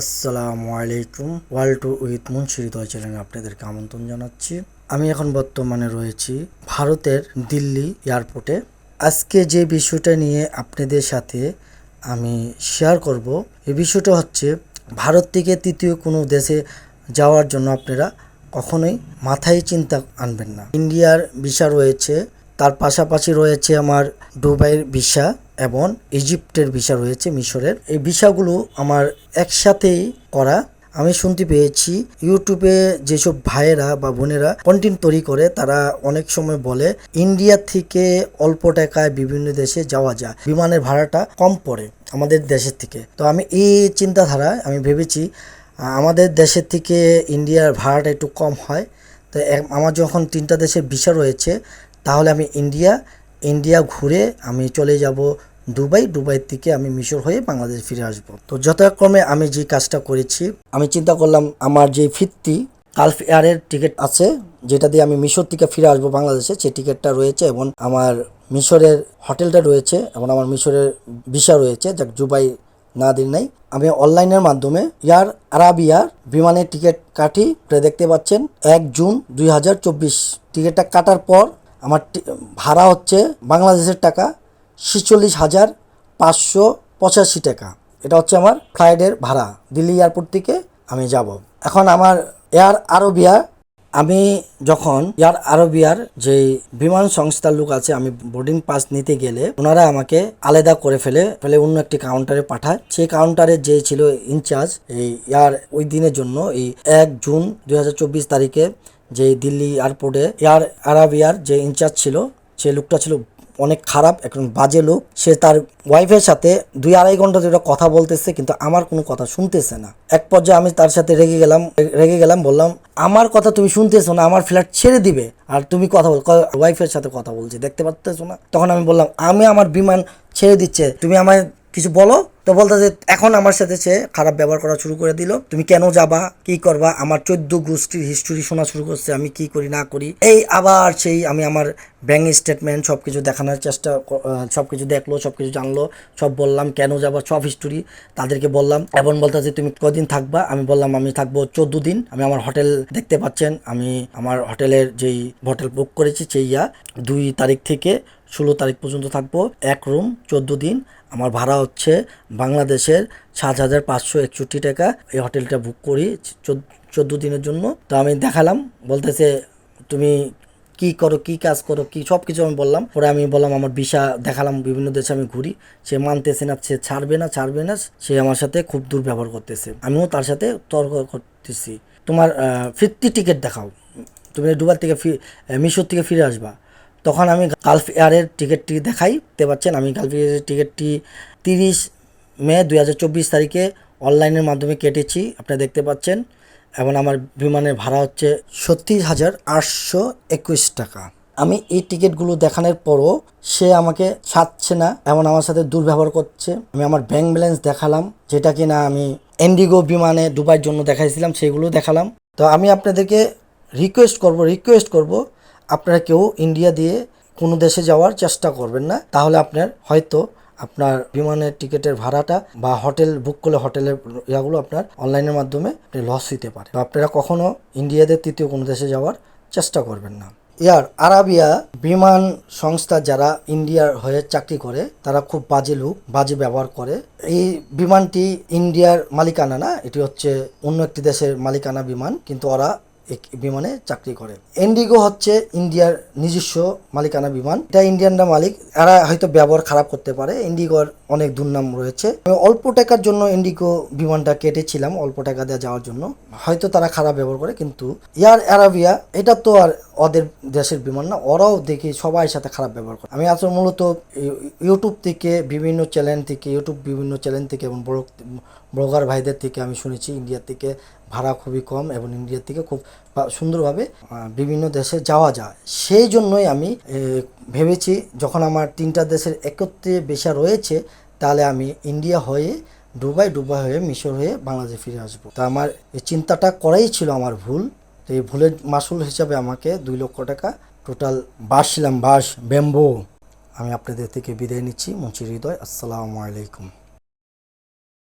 আসসালামু আলাইকুম, world to with মুন্সিহৃদয় চ্যানেলে আপনাদেরকে আমন্ত্রণ জানাচ্ছি। আমি এখন বর্তমানে রয়েছি ভারতের দিল্লি এয়ারপোর্টে। আজকে যে বিষয়টা নিয়ে আপনাদের সাথে আমি শেয়ার করব এই বিষয়টা হচ্ছে ভারত থেকে তৃতীয় কোনো দেশে যাওয়ার জন্য আপনারা কখনোই মাথায় চিন্তা আনবেন না। ইন্ডিয়ার ভিসা রয়েছে তার পাশাপাশি রয়েছে আমার দুবাইয়ের ভিসা এবং ইজিপ্টের ভিসা রয়েছে মিশরের। এই ভিসাগুলো আমার একসাথেই করা। আমি শুনতে পেয়েছি, ইউটিউবে যেসব ভাইয়েরা বা বোনেরা কন্টেন্ট তৈরি করে, তারা অনেক সময় বলে, ইন্ডিয়া থেকে অল্প টাকায় বিভিন্ন দেশে যাওয়া যায়। বিমানের ভাড়াটা কম পড়ে আমাদের দেশের থেকে। তো আমি এই চিন্তাধারায় আমি ভেবেছি, আমাদের দেশের থেকে ইন্ডিয়ার ভাড়াটা একটু কম হয়। তো আমার যখন তিনটা দেশের ভিসা রয়েছে তাহলে আমি ইন্ডিয়া ইন্ডিয়া ঘুরে আমি চলে যাব দুবাই দুবাই থেকে আমি মিশর হয়ে বাংলাদেশ ফিরে আসব। তো যথাক্রমে আমি যে কাজটা করেছি, আমি চিন্তা করলাম আমার যে ফিরতি গালফ এয়ারের টিকিট আছে, যেটা দিয়ে আমি মিশর থেকে ফিরে আসব বাংলাদেশে, সেই টিকিটটা রয়েছে এবং আমার মিশরের হোটেলটা রয়েছে এবং আমার মিশরের ভিসা রয়েছে, যাক দুবাই না দিন নাই। আমি অনলাইনের মাধ্যমে এয়ার আরাবিয়ার বিমানের টিকিট কাটি দেখতে পাচ্ছেন, এক জুন দুই হাজার চব্বিশ। টিকিটটা কাটার পর আমার ভাড়া হচ্ছে বাংলাদেশের টাকা ছেচল্লিশ হাজার পাঁচশো পঁচাশি টাকা। এটা হচ্ছে আমার ফ্লাইটের ভাড়া। দিল্লি এয়ারপোর্ট থেকে আমি যাব। এখন আমার এয়ার আরবিয়া, আমি যখন এয়ার আরবিয়ার যে বিমান সংস্থার লোক আছে, আমি বোর্ডিং পাস নিতে গেলে ওনারা আমাকে আলাদা করে ফেলে ফেলে অন্য একটি কাউন্টারে পাঠায়। সেই কাউন্টারে যে ছিল ইনচার্জ এই এয়ার ওই দিনের জন্য, এই এক জুন দুই হাজার চব্বিশ তারিখে যে দিল্লি এয়ারপোর্টে এয়ার আরাবিয়ার যে ইনচার্জ ছিল সে লোকটা ছিল অনেক খারাপ একজন বাজে লোক। সে তার ওয়াইফের সাথে দুই আড়াই ঘণ্টা ধরে কথা বলতেছে, কিন্তু আমার কোনো কথা শুনতেছে না। এক পর্যায়ে আমি তার সাথে রেগে গেলাম রেগে গেলাম, বললাম, আমার কথা তুমি শুনতেছো না, আমার ফ্ল্যাট ছেড়ে দিবে। আর তুমি কথা বল ওয়াইফের সাথে কথা বলছি, দেখতে পাচ্তেছো না। তখন আমি বললাম, আমি আমার বিমান ছেড়ে দিচ্ছে, তুমি আমায় কিছু বলো? তো বলতে যে এখন আমার সাথে সে খারাপ ব্যবহার করা শুরু করে দিল। তুমি কেন যাবা? কি করবা? আমার চোদ্দ গোষ্ঠীর হিস্টোরি শোনা শুরু করছে। আমি কি করি, না করি? এই আবার সেই আমি আমার ব্যাংক স্টেটমেন্ট সব কিছু দেখানোর চেষ্টা সব কিছু দেখল সব কিছু জানলো। সব বললাম, কেন যাবা? সব হিস্টোরি তাদেরকে বললাম। এবং বলতে যে তুমি কদিন থাকবা? আমি বললাম, আমি থাকব চোদ্দ দিন। আমি আমার হোটেল দেখতে পাচ্ছেন। আমি আমার হোটেলের যেই হোটেল বুক করেছি, সেই ইয়া, দুই তারিখ থেকে ষোলো তারিখ পর্যন্ত থাকব। এক রুম, চোদ্দ দিন। আমার ভাড়া হচ্ছে বাংলাদেশের সাত হাজার পাঁচশো একষট্টি টাকা। এই হোটেলটা বুক করি চোদ্দ দিনের জন্য। তো আমি দেখালাম, বলতেছে, তুমি কি করো, কি কাজ করো, কি সব কিছু আমি বললাম। পরে আমি বললাম, আমার ভিসা দেখালাম, বিভিন্ন দেশে আমি ঘুরি। সে মানতেছে না, সে ছাড়বে না ছাড়বে না। সে আমার সাথে খুব দুর্ব্যবহার করতেছে। আমিও তার সাথে তর্ক করতেছি। তোমার ফিফটি টিকিট দেখাও। তুমি দুবার থেকে ফি মিশর থেকে ফিরে আসবা। তখন আমি গালফ এয়ারের টিকিটটি দেখাই, দেখতে পাচ্ছেন, আমি গালফ এয়ারের টিকিটটি তিরিশ মে দুই হাজার চব্বিশ তারিখে অনলাইনের মাধ্যমে কেটেছি আপনারা দেখতে পাচ্ছেন, এবং আমার বিমানের ভাড়া হচ্ছে সত্তিশ হাজার আটশো একুশ টাকা। আমি এই টিকিটগুলো দেখানোর পরও সে আমাকে ছাড়ছে না, এমন আমার সাথে দুর্ব্যবহার করছে। আমি আমার ব্যাংক ব্যালেন্স দেখালাম, যেটা কিনা আমি এন্ডিগো বিমানে দুবাইয়ের জন্য দেখাইছিলাম, সেগুলো দেখালাম। তো আমি আপনাদেরকে রিকোয়েস্ট করব রিকোয়েস্ট করব আপনারা কেউ ইন্ডিয়া দিয়ে কোনো দেশে যাওয়ার চেষ্টা করবেন না। তাহলে আপনার হয়তো আপনার বিমানের টিকিটের ভাড়াটা বা হোটেল বুক করলে হোটেলের ইয়াগুলো আপনার অনলাইনের মাধ্যমে লস হইতে পারে। তো আপনারা কখনো ইন্ডিয়াতে তৃতীয় কোনো দেশে যাওয়ার চেষ্টা করবেন না। ইয়ার আরাবিয়া বিমান সংস্থা যারা ইন্ডিয়ার হয়ে চাকরি করে, তারা খুব বাজে লোক, বাজে ব্যবহার করে। এই বিমানটি ইন্ডিয়ার মালিকানা না, এটি হচ্ছে অন্য একটি দেশের মালিকানা বিমান, কিন্তু ওরা বিমানে চাকরি করে। এন্ডিগো হচ্ছে ইন্ডিয়ার নিজস্ব মালিকানা বিমান। এটা ইন্ডিয়ানরা মালিক, এরা হয়তো ব্যবহার খারাপ করতে পারে। ইন্ডিগোর অনেক দুর্নাম রয়েছে। অল্প টাকার জন্য ইন্ডিগো বিমানটা কেটেছিলাম, অল্প টাকা দিয়ে যাওয়ার জন্য। হয়তো তারা খারাপ ব্যবহার করে, কিন্তু এয়ার অ্যারাবিয়া এটা তো আর ওদের দেশের বিমান না, ওরাও দেখি সবাই সাথে খারাপ ব্যবহার করে। আমি আসলে মূলত ইউ- ইউটিউব থেকে বিভিন্ন চ্যানেল থেকে ইউটিউব বিভিন্ন চ্যানেল থেকে এবং ব্লগার ভাইদের থেকে আমি শুনেছি ইন্ডিয়া থেকে ভাড়া খুবই কম এবং ইন্ডিয়া থেকে খুব সুন্দরভাবে বিভিন্ন দেশে যাওয়া যায়। সেই জন্যই আমি ভেবেছি যখন আমার তিনটা দেশের একত্রে বেশা রয়েছে তাহলে আমি ইন্ডিয়া হয়ে, দুবাই ডুবাই হয়ে, মিশর হয়ে বাংলাদেশে ফিরে আসব। তা আমার এই চিন্তাটা করাই ছিল আমার ভুল। তো এই ভুলের মাসুল হিসাবে আমাকে দুই লক্ষ টাকা টোটাল বাস ছিলাম বাস ব্যাম্বো। আমি আপনাদের থেকে বিদায় নিচ্ছি। মুন্সির হৃদয়, আসসালামু আলাইকুম।